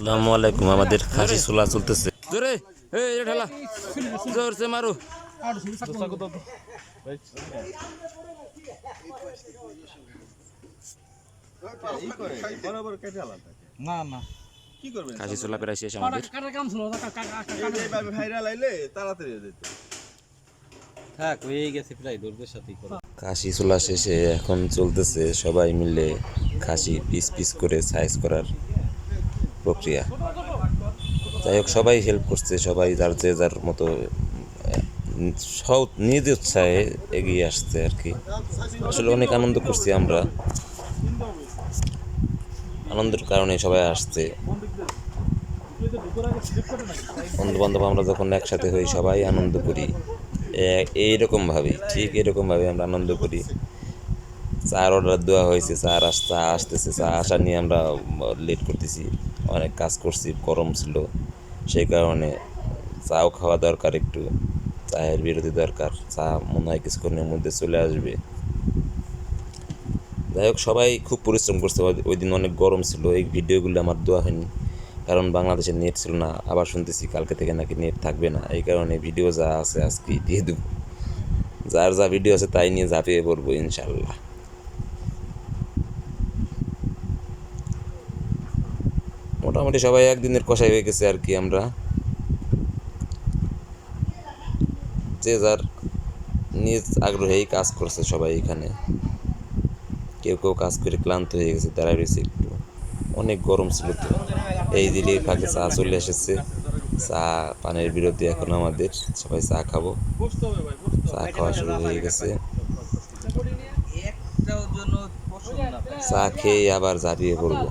আসসালামু আলাইকুম আমাদের খাসি চুলা চলতেছে। জোরে এই ঠেলা। জোরছে মারু। না না। খাসি চুলা প্রায় শেষ আমাদের। কাটার কাম ছিল এইভাবে ভাইরাল আইলে তাড়াতাড়ি যেত থাক গেছে প্রায় দৌড়দের সাথেই করো। খাসি চুলা শেষে এখন চলতেছে সবাই মিলে খাসি পিস পিস করে সাইজ করার। প্রক্রিয়া। যাই হোক, সবাই হেল্প করছে, সবাই যার যে যার মতো সব নিজ উৎসাহে এগিয়ে আসছে আর কি। আসলে অনেক আনন্দ করছি আমরা। আনন্দের কারণে সবাই আসছে। বন্ধু বান্ধব আমরা যখন একসাথে হই, সবাই আনন্দ করি। এ- এইরকম ভাবে ঠিক এরকম ভাবে আমরা আনন্দ করি। চার অর্ডার দেওয়া হয়েছে, চার আসতে আসতেছে চা আসা নিয়ে আমরা লেট করতেছি। অনেক কাজ করছি, গরম ছিল। সেই কারণে চাও খাওয়া দরকার একটু, চায়ের বিরতি দরকার, চা মনে হয় কিছুক্ষণের মধ্যে চলে আসবে। যাই হোক, সবাই খুব পরিশ্রম করছে। ওই- দিন অনেক গরম ছিল, এই ভিডিওগুলো আমার দেওয়া হয়নি। কারণ বাংলাদেশে নেট ছিল না, আবার শুনতেছি কালকে থেকে নাকি নেট থাকবে না। এই কারণে ভিডিও যা আছে আজকে দিয়ে দেবো। যার যা ভিডিও আছে তাই নিয়ে ঝাঁপিয়ে পড়ব ইনশাল্লাহ। মোটামুটি সবাই একদিনের কষাই হয়ে গেছে আর কি আমরা। যে যার নিজ আগ্রহেই কাজ করছে সবাই এখানে। কেউ কেউ কাজ করে ক্লান্ত হয়ে গেছে দাঁড়ায় রয়েছে একটু। অনেক গরম ছিল তো। এই দিলে ফাঁকে চা চলে এসেছে। চা, পানের বিরতি এখন আমাদের। সবাই চা খাব। চা খাওয়া শুরু হয়ে গেছে। চা খেয়ে আবার ঝাঁপিয়ে পড়ব।